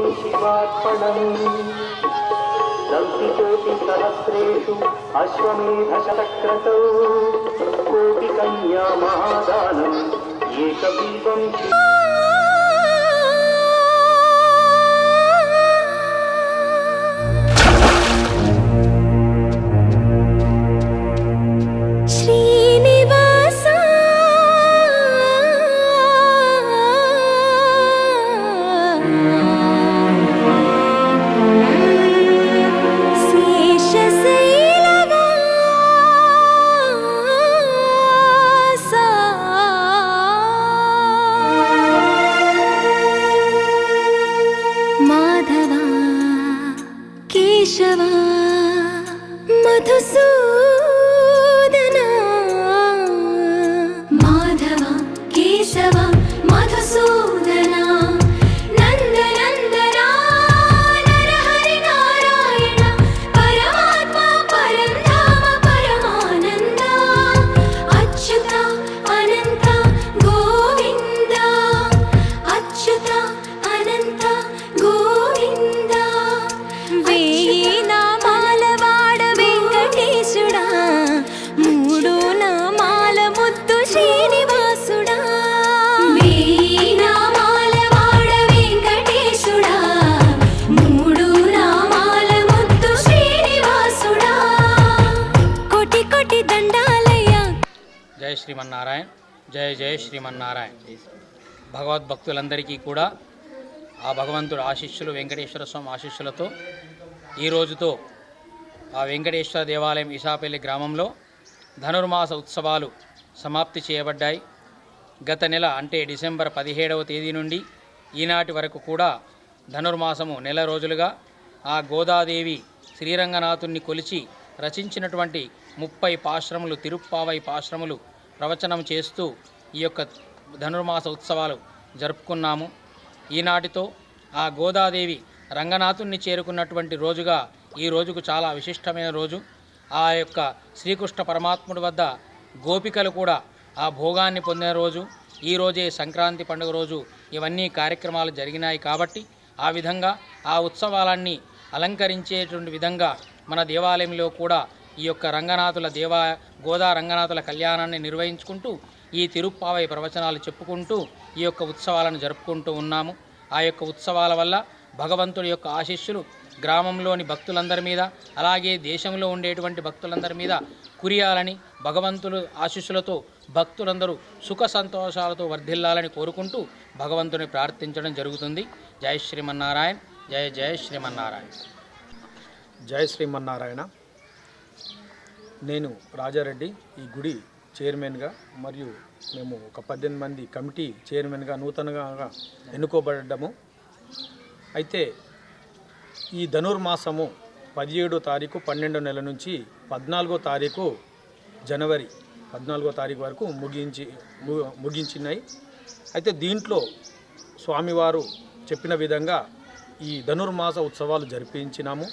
शिवार्पणम् दन्तिकोटिसहस्रेषु अश्वमेधशतक्रतौ कोटिकन्या महादानम् एकबिम्बम् కేశవ మధుసూదన జయ శ్రీమన్నారాయణ జయ జయ శ్రీమన్నారాయణ. భగవద్భక్తులందరికీ కూడా ఆ భగవంతుడు ఆశిష్యులు వెంకటేశ్వర స్వామి ఆశిష్యులతో ఈ రోజుతో ఆ వెంకటేశ్వర దేవాలయం ఇసాపల్లి గ్రామంలో ధనుర్మాస ఉత్సవాలు సమాప్తి చేయబడ్డాయి. గత నెల అంటే డిసెంబర్ పదిహేడవ తేదీ నుండి ఈనాటి వరకు కూడా ధనుర్మాసము నెల రోజులుగా ఆ గోదాదేవి శ్రీరంగనాథుణ్ణి కొలిచి రచించినటువంటి ముప్పై పాశ్రములు తిరుప్పావై పాశ్రములు ప్రవచనం చేస్తూ ఈ యొక్క ధనుర్మాస ఉత్సవాలు జరుపుకున్నాము. ఈనాటితో ఆ గోదాదేవి రంగనాథుణ్ణి చేరుకున్నటువంటి రోజుగా ఈ రోజుకు చాలా విశిష్టమైన రోజు. ఆ యొక్క శ్రీకృష్ణ పరమాత్ముడి వద్ద గోపికలు కూడా ఆ భోగాన్ని పొందిన రోజు. ఈ రోజే సంక్రాంతి పండుగ రోజు ఇవన్నీ కార్యక్రమాలు జరిగినాయి కాబట్టి ఆ విధంగా ఆ ఉత్సవాలన్నీ అలంకరించేటువంటి విధంగా మన దేవాలయంలో కూడా ఈ యొక్క రంగనాథుల దేవా గోదా రంగనాథుల కళ్యాణాన్ని నిర్వహించుకుంటూ ఈ తిరుప్పావై ప్రవచనాలు చెప్పుకుంటూ ఈ యొక్క ఉత్సవాలను జరుపుకుంటూ ఉన్నాము. ఆ యొక్క ఉత్సవాల వల్ల భగవంతుడి యొక్క ఆశీస్సులు గ్రామంలోని భక్తులందరి మీద అలాగే దేశంలో ఉండేటువంటి భక్తులందరి మీద కురియాలని భగవంతుడు ఆశీస్సులతో భక్తులందరూ సుఖ సంతోషాలతో వర్ధిల్లాలని కోరుకుంటూ భగవంతుని ప్రార్థించడం జరుగుతుంది. జై శ్రీమన్నారాయణ. జయ జయ శ్రీమన్నారాయణ. జయ శ్రీమన్నారాయణ. నేను రాజారెడ్డి ఈ గుడి చైర్మన్గా మరియు మేము ఒక పద్దెనిమిది మంది కమిటీ చైర్మన్గా నూతనంగా ఎన్నుకోబడ్డము. అయితే ఈ ధనుర్మాసము పదిహేడో తారీఖు పన్నెండో నెల నుంచి పద్నాలుగో తారీఖు జనవరి పద్నాలుగో తారీఖు వరకు ముగించి ము- ముగించినాయి. అయితే దీంట్లో స్వామివారు చెప్పిన విధంగా ఈ ధనుర్మాస ఉత్సవాలు జరిపించినాము.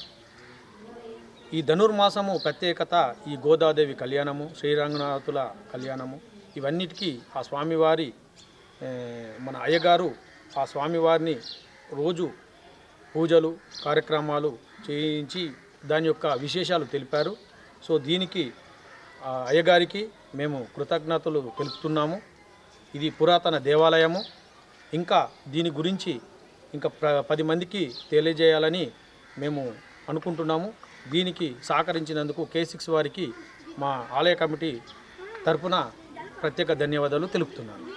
ఈ ధనుర్మాసము ప్రత్యేకత ఈ గోదాదేవి కళ్యాణము శ్రీరంగనాథుల కళ్యాణము. ఇవన్నిటికీ ఆ స్వామివారి మన అయ్యగారు ఆ స్వామివారిని రోజు పూజలు కార్యక్రమాలు చేయించి దాని యొక్క విశేషాలు తెలిపారు. సో దీనికి ఆ అయ్యగారికి మేము కృతజ్ఞతలు తెలుపుతున్నాము. ఇది పురాతన దేవాలయము. ఇంకా దీని గురించి ఇంకా ప్ర పది మందికి తెలియజేయాలని మేము అనుకుంటున్నాము. దీనికి సహకరించినందుకు కే సిక్స్ వారికి మా ఆలయ కమిటీ తరపున ప్రత్యేక ధన్యవాదాలు తెలుపుతున్నాను.